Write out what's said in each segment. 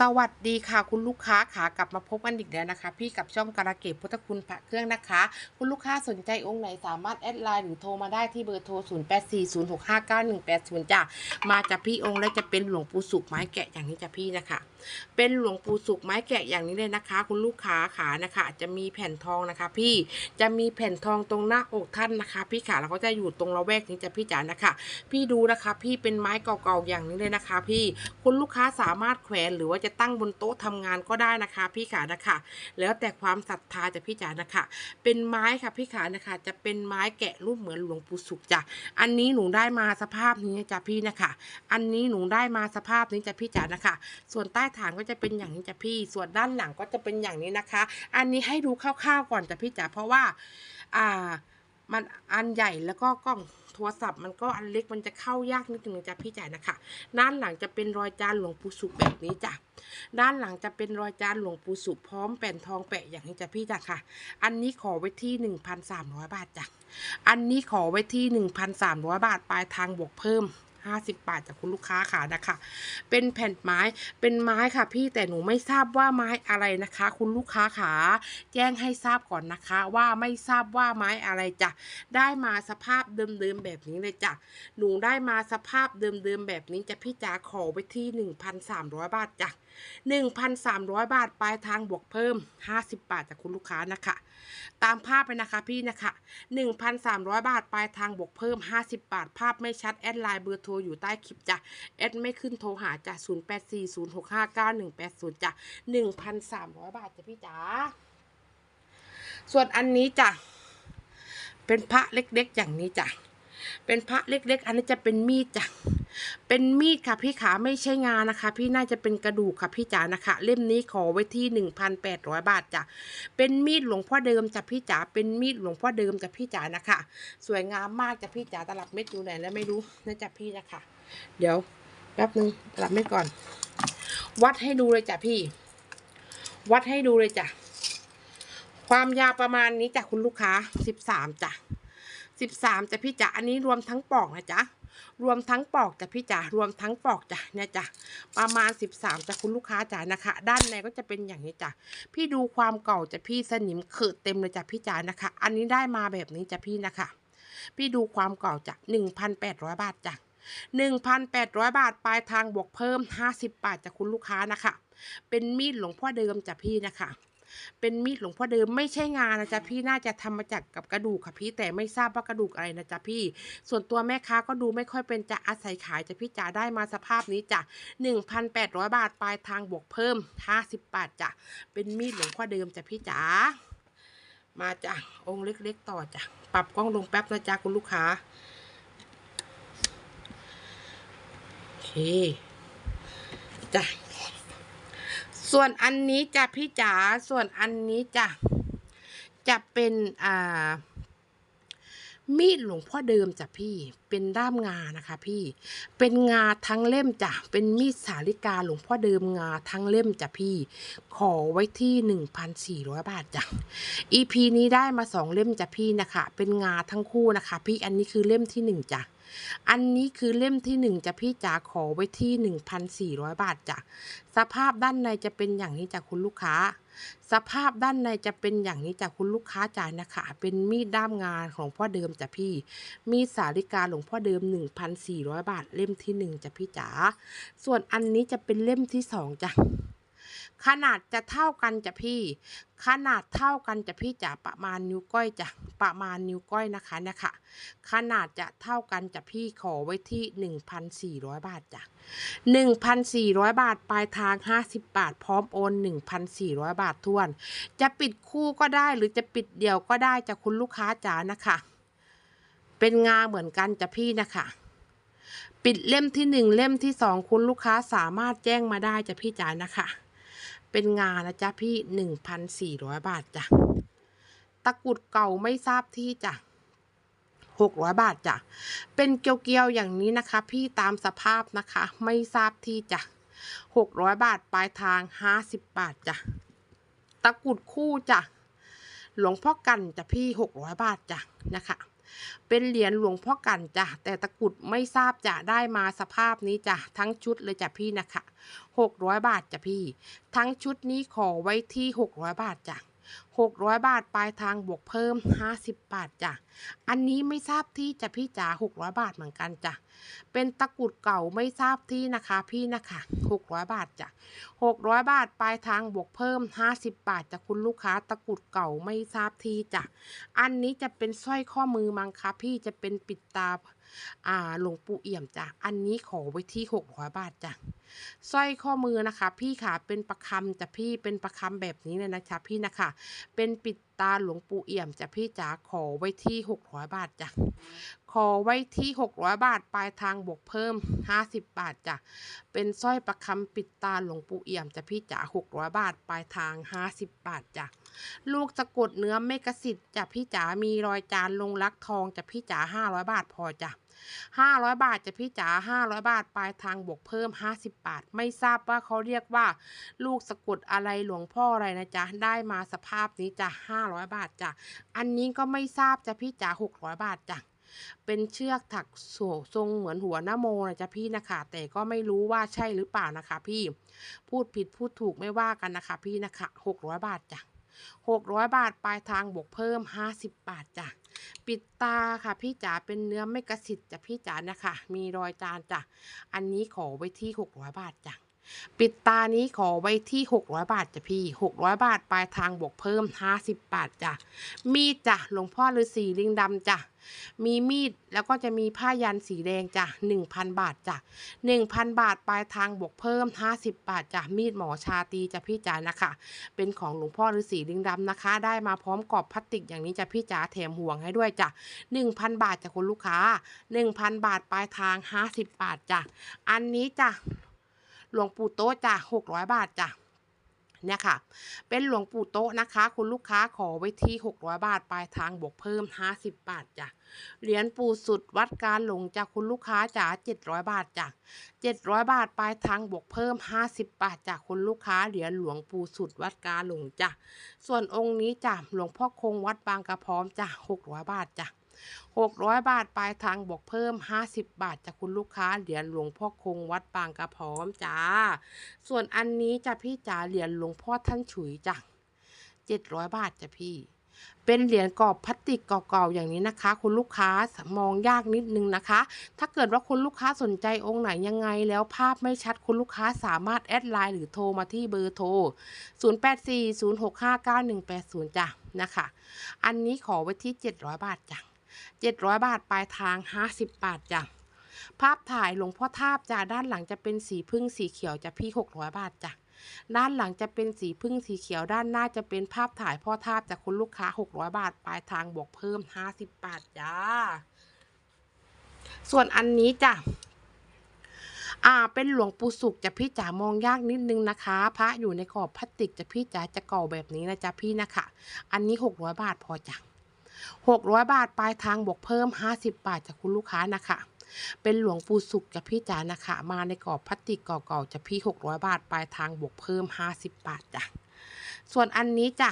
สวัสดีค่ะคุณลูกค้าขากลับมาพบกันอีกแล้วนะคะ พี่กับช่องการะเกดพุทธคุณพระเครื่องนะคะ คุณลูกค้าสนใจองค์ไหนสามารถแอดไลน์หรือโทรมาได้ที่เบอร์โทร 0 8 4 0 6 5 9 1 8 0จ้ะมาจากพี่องค์แล้วจะเป็นหลวงปู่สุขไม้แกะอย่างนี้จ้ะพี่นะคะ เป็นหลวงปู่สุขไม้แกะอย่างนี้เลยนะคะ คุณลูกค้าขานะคะ จะมีแผ่นทองนะคะ พี่จะมีแผ่นทองตรงหน้าอกท่านนะคะ พี่ขาแล้วก็จะอยู่ตรงระแวกนี้จ้ะพี่จ๋านะคะ พี่ดูนะคะ พี่เป็นไม้เก่าๆอย่างนี้เลยนะคะ พี่คุณลูกค้าสามารถแขวนหรือว่าจะตั้งบนโต๊ะทำงานก็ได้นะคะพี่ขานะคะ แล้วแต่ความศรัทธาจะพี่จ๋านะคะ เป็นไม้ค่ะพี่ขานะคะ จะเป็นไม้แกะรูปเหมือนหลวงปู่สุขจ้ะอันนี้หนูได้มาสภาพนี้จ้ะพี่นะคะ อันนี้หนูได้มาสภาพนี้จ้ะพี่จ๋านะคะ ส่วนใต้ฐานก็จะเป็นอย่างนี้จ้ะพี่ ส่วนด้านหลังก็จะเป็นอย่างนี้นะคะ อันนี้ให้ดูคร่าวๆก่อนจ้ะพี่จ๋าเพราะว่า อ่า มันอันใหญ่แล้วก็กล้องโทรศัพท์มันก็อันเล็กมันจะเข้ายากนิดนึงจ้ะพี่จ๋านะคะ ด้านหลังจะเป็นรอยจานหลวงปู่สุแบบนี้จ้ะด้านหลังจะเป็นรอยจานหลวงปู่สุพร้อมแผ่นทองแปะอย่างนี้จ้ะพี่จ้ะค่ะ อันนี้ขอไว้ที่ 1,300 บาทจ้ะอันนี้ขอไว้ที่ 1,300 บาทปลายทางบวกเพิ่ม 50 บาทจากคุณลูกค้าค่ะนะคะ เป็นแผ่นไม้เป็นไม้ค่ะพี่แต่หนูไม่ทราบว่าไม้อะไรนะคะ คุณลูกค้าขาแจ้งให้ทราบก่อนนะคะ ว่าไม่ทราบว่าไม้อะไรจ้ะได้มาสภาพเดิมๆแบบนี้เลยจ้ะหนูได้มาสภาพเดิมๆแบบนี้จะพี่จ๋าขอไว้ที่ 1,300 บาทจ้ะ 1,300 บาทปลายทางบวกเพิ่ม 50 บาทจากคุณลูกค้านะคะ ตามภาพไปนะคะพี่นะคะ 1,300 บาทปลายทางบวกเพิ่ม 50 บาท ภาพไม่ชัดแอดไลน์เบอร์โทรอยู่ใต้คลิปจ้ะแอดไม่ขึ้นโทรหาจ้ะ0840659180จ้ะ1,300 บาทจ้ะพี่จ๋าส่วนอันนี้จ้ะเป็นพระเล็กๆอย่างนี้จ้ะ เป็นพระเล็กๆ อันนี้จะเป็นมีดจ้ะเป็นมีดค่ะพี่ขาไม่ใช่งานนะคะ พี่น่าจะเป็นกระดูกค่ะพี่จ๋านะคะ เล่มนี้ขอไว้ที่ 1,800 บาทจ้ะเป็นมีดหลวงพ่อเดิมจ้ะพี่จ๋าเป็นมีดหลวงพ่อเดิมจ้ะพี่จ๋านะคะ สวยงามมากจ้ะพี่จ๋าตลับเม็ดอยู่ไหนแล้วไม่รู้นะจ้ะพี่นะคะ เดี๋ยวแป๊บนึงตลับเม็ดก่อน วัดให้ดูเลยจ้ะพี่ วัดให้ดูเลยจ้ะความยาวประมาณนี้จ้ะคุณลูกค้า 13จ้ะ 13จ้ะพี่จ๋าอันนี้รวมทั้งปอกนะจ๊ะรวมทั้งปอกจ้ะพี่จ๋ารวมทั้งปอกจ้ะเนี่ยจ้ะประมาณ13จ้ะคุณลูกค้าจ๋านะคะ ด้านในก็จะเป็นอย่างนี้จ้ะพี่ดูความเก่าจ้ะพี่สนิมเขิดเต็มเลยจ้ะพี่จ๋านะคะ อันนี้ได้มาแบบนี้จ้ะพี่นะคะ พี่ดูความเก่าจ้ะ1,800บาทจ้ะ1,800บาทปลายทางบวกเพิ่ม50บาทจ้ะคุณลูกค้านะคะ เป็นมีดหลวงพ่อเดิมจ้ะพี่นะคะ เป็นมีดหลวงพ่อเดิมไม่ใช่งานนะจ๊ะพี่น่าจะทำมาจากกับกระดูกค่ะพี่แต่ไม่ทราบว่ากระดูกอะไรนะจ๊ะพี่ ส่วนตัวแม่ค้าก็ดูไม่ค่อยเป็นจะอาศัยขายจะพี่จ๋าได้มาสภาพนี้จ้ะ1,800 บาทปลายทางบวกเพิ่ม 50 บาทจ้ะเป็นมีดหลวงพ่อเดิมจ้ะพี่จ๋ามาจ้ะองค์เล็กๆต่อจ้ะปรับกล้องลงแป๊บนะจ๊ะคุณลูกค้าโอเคจ้ะ ส่วนอันนี้จ้ะพี่จ๋าส่วนอันนี้จ้ะจะเป็นอ่า มีดหลวงพ่อเดิมจ้ะพี่ เป็นด้ามงานะคะพี่ เป็นงาทั้งเล่มจ้ะ เป็นมีดสาลิกาหลวงพ่อเดิมงาทั้งเล่มจ้ะพี่ ขอไว้ที่ 1,400 บาทจ้ะ EP นี้ได้มาสองเล่มจ้ะพี่นะคะ เป็นงาทั้งคู่นะคะ พี่ อันนี้คือเล่มที่หนึ่งจ้ะอันนี้คือเล่มที่หนึ่งจ้ะพี่จ๋าขอไว้ที่1,400บาทจ้ะ สภาพด้านในจะเป็นอย่างนี้จ้ะคุณลูกค้า สภาพด้านในจะเป็นอย่างนี้จ้ะคุณลูกค้าจ๋านะคะ เป็นมีดด้ามงานของพ่อเดิมจ้ะพี่ มีสาริกาหลวงพ่อเดิม 1,400 บาทเล่มที่หนึ่งจ้ะพี่จ๋าส่วนอันนี้จะเป็นเล่มที่สองจ้ะ ขนาดจะเท่ากันจ้ะพี่ ขนาดเท่ากันจ้ะพี่จ๋าประมาณนิ้วก้อยจ้ะประมาณนิ้วก้อยนะคะเนะค่ะ ขนาดจะเท่ากันจ้ะพี่ขอไว้ที่ 1,400 บาทจ้ะ1,400 บาทปลายทาง 50 บาท พร้อมโอน 1,400 บาททวน จะปิดคู่ก็ได้หรือจะปิดเดี่ยวก็ได้จ้ะคุณลูกค้าจ๋านะคะ เป็นงาเหมือนกันจ้ะพี่นะคะปิดเล่มที่หนึ่งเล่มที่สองคุณลูกค้าสามารถแจ้งมาได้จ้ะพี่จ๋านะคะ เป็นงานนะจ๊ะพี่1,400บาทจ้ะ ตะกรุดเก่าไม่ทราบที่จ้ะ600บาทจ้ะ เป็นเกียวๆอย่างนี้นะคะ พี่ตามสภาพนะคะ ไม่ทราบที่จ้ะ600บาทปลายทาง50บบาทจ้ะ ตะกรุดคู่จ้ะ หลวงพ่อกันจ้ะพี่600บาทจ้ะนะคะ เป็นเหรียญหลวงพ่อกันจ้ะแต่ตะกุดไม่ทราบจะได้มาสภาพนี้จ้ะทั้งชุดเลยจ้ะพี่นะคะ600 บาทจ้ะพี่ ทั้งชุดนี้ขอไว้ที่ 600 บาทจ้ะ 600 บาทปลายทางบวกเพิ่ม 50 บาทจ้ะ อันนี้ไม่ทราบที่จะพี่จ๋า600 บาทเหมือนกันจ้ะ เป็นตะกรุดเก่าไม่ทราบที่นะคะพี่นะคะ 600 บาทจ้ะ 600 บาทปลายทางบวกเพิ่ม 50 บาทจากคุณลูกค้าตะกรุดเก่าไม่ทราบที่จ้ะ อันนี้จะเป็นสร้อยข้อมือมังคะพี่จะเป็นปิดตาอ่าหลวงปู่เอี่ยมจ้ะ อันนี้ขอไว้ที่ 600 บาทจ้ะ สร้อยข้อมือนะคะ พี่ค่ะเป็นประคำจ้ะพี่เป็นประคำแบบนี้เลยนะคะพี่นะคะ เป็นปิดตาหลวงปู่เอี่ยมจ้ะพี่จ๋าขอไว้ที่600บาทจ้ะขอไว้ที่600บาทปลายทางบวกเพิ่ม50บาทจ้ะเป็นสร้อยประคำปิดตาหลวงปู่เอี่ยมจ้ะพี่จ๋า600บาทปลายทาง50บาทจ้ะลูกสะกดเนื้อเมกสิทธิ์จ้ะพี่จ๋ามีรอยจานลงลักทองจ้ะพี่จ๋า500บาทพอจ้ะ 500 บาทจะพี่จ๋า500 บาทปลายทางบวกเพิ่ม 50 บาท ไม่ทราบว่าเขาเรียกว่า ลูกสะกดอะไรหลวงพ่ออะไรนะจ๊ะ ได้มาสภาพนี้จ้ะ500 บาทจ้ะ อันนี้ก็ไม่ทราบจ้ะพี่จ๋า600 บาทจ้ะเป็นเชือกถักโซ่ทรงเหมือนหัวนโมนะจ๊ะพี่นะคะ แต่ก็ไม่รู้ว่าใช่หรือเปล่านะคะ พี่พูดผิดพูดถูกไม่ว่ากันนะคะ พี่นะคะ600บาทจ้ะ600บาทปลายทางบวกเพิ่ม50บาทจ้ะ ปิดตาค่ะพี่จ๋าเป็นเนื้อไม่กระสิทธิ์จ้ะพี่จ๋านะคะ มีรอยจานจ้ะ อันนี้ขอไว้ที่ 600 บาทจ้ะ ปิดตานี้ขอไว้ที่ 600 บาทจ้ะพี่ 600 บาท ปลายทางบวกเพิ่ม 50 บาทจ้ะ มีดจ้ะ หลวงพ่อฤาษีลิงดำจ้ะ มีมีดแล้วก็จะมีผ้ายันสีแดงจ้ะ 1,000 บาทจ้ะ 1,000 บาท ปลายทางบวกเพิ่ม 50 บาทจ้ะ มีดหมอชาตีจ้ะพี่จ๋านะคะ เป็นของหลวงพ่อฤาษีลิงดำนะคะ ได้มาพร้อมกรอบพลาสติกอย่างนี้จ้ะพี่จ๋าแถมห่วงให้ด้วยจ้ะ 1,000 บาทจ้ะคุณลูกค้า 1,000 บาท ปลายทาง 50 บาทจ้ะ อันนี้จ้ะ หลวงปู่โต๊ะจ้ะ600บาทจ้ะเนี่ยค่ะ เป็นหลวงปู่โต๊ะนะคะ คุณลูกค้าขอไว้ที่ 600 บาท ปลายทางบวกเพิ่ม 50 บาทจ้ะ เหรียญปู่สุดวัดการหลงจากคุณลูกค้าจ๋า700 บาทจ้ะ 700 บาท ปลายทางบวกเพิ่ม 50 บาทจากคุณลูกค้า เหรียญหลวงปู่สุดวัดการหลงจ้ะ ส่วนองค์นี้จ้ะ หลวงพ่อคงวัดบางกระพร้อมจ้ะ 600 บาทจ้ะ 600 บาทปลายทางบวกเพิ่ม 50 บาทจากคุณลูกค้าเหรียญหลวงพ่อคงวัดบางกระพร้อมจ้า ส่วนอันนี้จ้ะพี่จ๋าเหรียญหลวงพ่อท่านฉุยจ้ะ700 บาทจ้ะพี่ เป็นเหรียญกรอบพลาสติกเก่าๆอย่างนี้นะคะ คุณลูกค้ามองยากนิดนึงนะคะ ถ้าเกิดว่าคุณลูกค้าสนใจองค์ไหนยังไง แล้วภาพไม่ชัดคุณลูกค้าสามารถแอดไลน์หรือโทรมาที่เบอร์โทร 0840659180 จ้ะนะคะ อันนี้ขอไว้ที่ 700 บาทจ้ะ 700 บาทปลายทาง 50 บาทจ้ะภาพถ่ายหลวงพ่อทาบจ้ะด้านหลังจะเป็นสีพึ่งสีเขียวจะพี่ 600 บาทจ้ะด้านหลังจะเป็นสีพึ่งสีเขียวด้านหน้าจะเป็นภาพถ่ายพ่อทาบจากคุณลูกค้า 600 บาทปลายทางบวกเพิ่ม 50 บาทจ้าส่วนอันนี้จ้ะอ่า เป็นหลวงปู่สุขจะพี่จ๋ามองยากนิดนึงนะคะ พระอยู่ในกรอบพลาสติกจะพี่จ๋าจะเก่าแบบนี้นะจ๊ะพี่นะคะ อันนี้ 600 บาทพอจ้ะ 600 บาทปลายทางบวกเพิ่ม 50 บาทจากคุณลูกค้านะคะ เป็นหลวงปู่สุขกับพี่จ๋านะคะ มาในกรอบพลาสติกเก่าๆจะพี่ 600 บาทปลายทางบวกเพิ่ม 50 บาทจ้ะส่วนอันนี้จ้ะ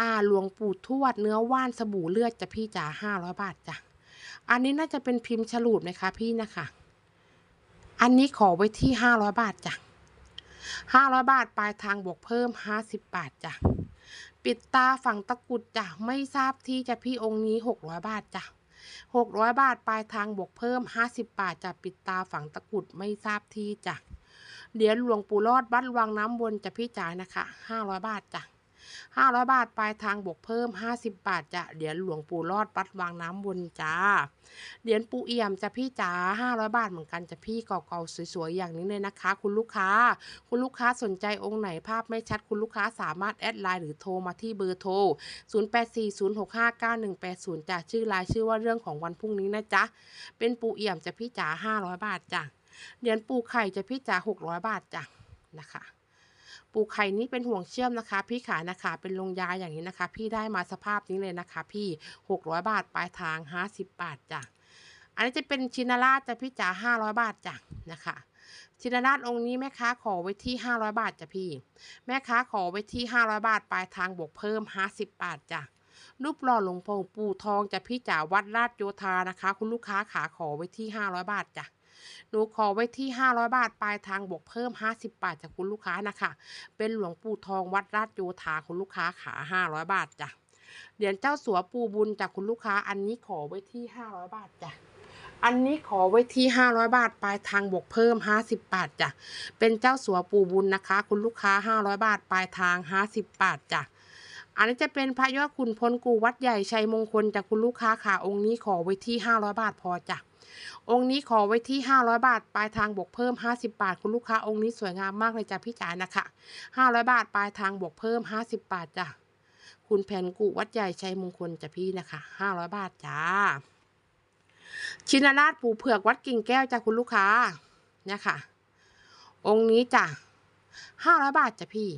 อาหลวงปู่ทวดเนื้อว่านสบู่เลือดจะพี่จ๋า500บาทจ้ะ อันนี้น่าจะเป็นพิมพ์ฉลูดนะคะพี่นะคะ อันนี้ขอไว้ที่500บาทจ้ะ500บาทปลายทางบวกเพิ่ม50บาทจ้ะ ปิดตาฝั่งตะกุดจ้ะไม่ทราบที่จะพี่องค์นี้หกร้อยบาทจ้ะหกร้อยบาทปลายทางบวกเพิ่มห้าสิบบาทจะปิดตาฝั่งตะกุดไม่ทราบที่จ้ะเหรียญหลวงปู่รอดวัดวังน้ำวนจะพี่จ่ายนะคะห้าร้อยบาทจ้ะ 500 บาทปลายทางบวกเพิ่ม 50 บาทจะเหรียญหลวงปู่รอดวัดวังน้ำวนจ้า เหรียญปู่เอี่ยมจะพี่จ๋า500 บาทเหมือนกันจะพี่เก่าๆสวยๆอย่างนี้เลยนะคะ คุณลูกค้า คุณลูกค้าสนใจองค์ไหนภาพไม่ชัดคุณลูกค้าสามารถแอดไลน์หรือโทรมาที่เบอร์โทร 0840659180จ้ะชื่อไลน์ชื่อว่าเรื่องของวันพรุ่งนี้นะจ๊ะ เป็นปู่เอี่ยมจะพี่จ๋า500 บาทจ้ะ เหรียญปู่ไข่จะพี่จ๋า600 บาทจ้ะนะคะ ปูไข่นี้เป็นห่วงเชื่อมนะคะ พี่ขานะคะ เป็นลงยาอย่างนี้นะคะ พี่ได้มาสภาพนี้เลยนะคะ พี่ 600 บาทปลายทาง 50 บาทจ้ะอันนี้จะเป็นชินาราชจะพี่จ๋า500 บาทจ้ะนะคะชินราชองค์นี้แม่ค้าขอไว้ที่ 500 บาทจ้ะพี่ แม่ค้าขอไว้ที่ 500 บาทปลายทางบวกเพิ่ม 50 บาทจ้ะรูปหล่อหลวงพ่อปู่ทองจะพี่จ๋าวัดราชโยธานะคะ คุณลูกค้าขาขอไว้ที่ 500 บาทจ้ะ หนูขอไว้ที่ 500 บาทปลายทางบวกเพิ่ม 50 บาทจากคุณลูกค้านะคะ เป็นหลวงปู่ทองวัดราชโยธาคุณลูกค้าขา500 บาทจ้ะเหรียญเจ้าสัวปูบุญจากคุณลูกค้า อันนี้ขอไว้ที่ 500 บาทจ้ะอันนี้ขอไว้ที่ 500 บาท ปลายทางบวกเพิ่ม 50 บาทจ้ะ เป็นเจ้าสัวปูบุญนะคะ คุณลูกค้า 500 บาท ปลายทาง 50 บาทจ้ะ อันนี้จะเป็นพระยอดคุณพลกูวัดใหญ่ชัยมงคลจากคุณลูกค้าค่ะ องค์นี้ขอไว้ที่ 500 บาทพอจ้ะ องค์นี้ขอไว้ที่ 500 บาท ปลายทางบวกเพิ่ม 50 บาท คุณลูกค้าองค์นี้สวยงามมากเลยจ้ะพี่จ๋านะคะ 500 บาท ปลายทางบวกเพิ่ม 50 บาทจ้ะ คุณแผนกุวัดใหญ่ชัยมงคลจ้ะพี่นะคะ 500 บาทจ้า ชินราชปูเผือกวัดกิ่งแก้วจ้ะคุณลูกค้า เนี่ยค่ะ องค์นี้จ้ะห้าร้อยบาทจ้ะพี่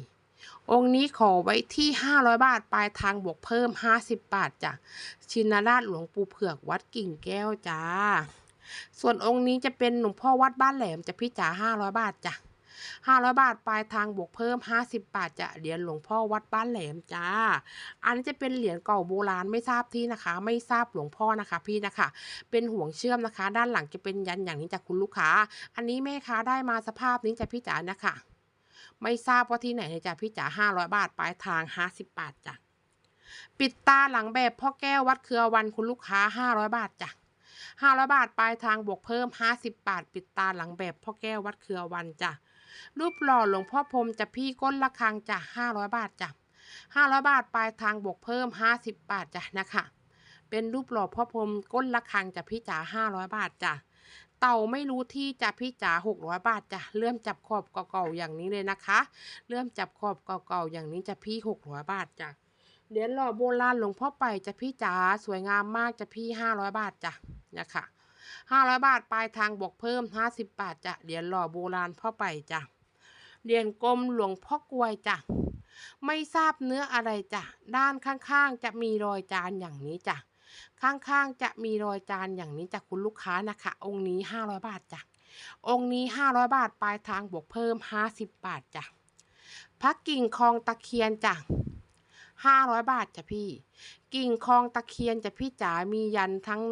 องค์นี้ขอไว้ที่ห้าร้อยบาท ปลายทางบวกเพิ่มห้าสิบบาทจ้ะ ชินราชหลวงปู่เผือกวัดกิ่งแก้วจ้า ส่วนองค์นี้จะเป็นหลวงพ่อวัดบ้านแหลมจะพี่จ๋าห้าร้อยบาทจ้ะห้าร้อยบาทปลายทางบวกเพิ่มห้าสิบบาทจะเหรียญหลวงพ่อวัดบ้านแหลมจ้า อันนี้จะเป็นเหรียญเก่าโบราณไม่ทราบที่นะคะ ไม่ทราบหลวงพ่อนะคะพี่นะคะ เป็นห่วงเชื่อมนะคะ ด้านหลังจะเป็นยันอย่างนี้จากคุณลูกค้า อันนี้แม่ค้าได้มาสภาพนี้จากพี่จ๋านะคะ ไม่ทราบว่าที่ไหนจ้ะพี่จ๋าห้าร้อยบาทปลายทางห้าสิบบาทจ้ะปิดตาหลังแบบพ่อแก้ววัดเครือวันคุณลูกค้าห้าร้อยบาทจ้ะ ห้าร้อยบาทปลายทางบวกเพิ่มห้าสิบบาท ปิดตาหลังแบบพ่อแก้ววัดเครือวันจ้ะรูปหล่อหลวงพ่อพรมจะพี่ก้นละคังจ้ะห้าร้อยบาทจ้ะห้าร้อยบาทปลายทางบวกเพิ่มห้าสิบบาทจ้ะนะคะ เป็นรูปหล่อพ่อพรมก้นละคังจ้ะพี่จ๋าห้าร้อยบาทจ้ะเต่าไม่รู้ที่จ้ะพี่จ๋าหกร้อยบาทจ้ะเริ่มจับขอบเก่าๆอย่างนี้เลยนะคะ เริ่มจับขอบเก่าๆอย่างนี้จ้ะพี่หกร้อยบาทจ้ะเหรียญหล่อโบราณหลวงพ่อไปจ้ะพี่จ๋าสวยงามมากจ้ะพี่ห้าร้อยบาทจ้ะ นี่ยค่ะห้าร้อยบาทปลายทางบวกเพิ่มห้าสิบบาทจ้ะเหรียญหล่อโบราณพ่อไปจ้ะเหรียญกลมหลวงพ่อกลวยจ้ะไม่ทราบเนื้ออะไรจ้ะด้านข้างๆ จะมีรอยจานอย่างนี้จ้ะข้างๆ จะมีรอยจานอย่างนี้จากคุณลูกค้านะคะ องค์นี้500บาทจ้ะองค์นี้500บาทปลายทางบวกเพิ่ม50บาทจ้ะพระกิ่งคองตะเคียนจ้ะ500บาทจ้ะพี่ กิ่งคองตะเคียนจ้ะพี่จ๋ามียันทั้ง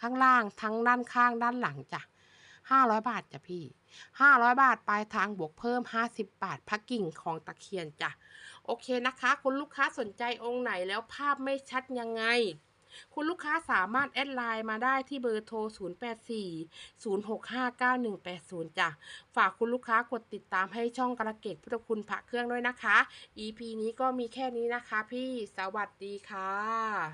ข้างล่างทั้งด้านข้างด้านหลังจ้ะ500บาทจ้ะพี่500บาทปลายทางบวกเพิ่ม50บาทพระกิ่งของตะเคียนจ้ะโอเคนะคะ คุณลูกค้าสนใจองค์ไหนแล้วภาพไม่ชัดยังไง คุณลูกค้าสามารถแอดไลน์มาได้ที่เบอร์โทร 084 065 9180 จ้ะ ฝากคุณลูกค้ากดติดตามให้ช่องกระเกตพุทธคุณพระเครื่องด้วยนะคะ EP นี้ก็มีแค่นี้นะคะพี่ สวัสดีค่ะ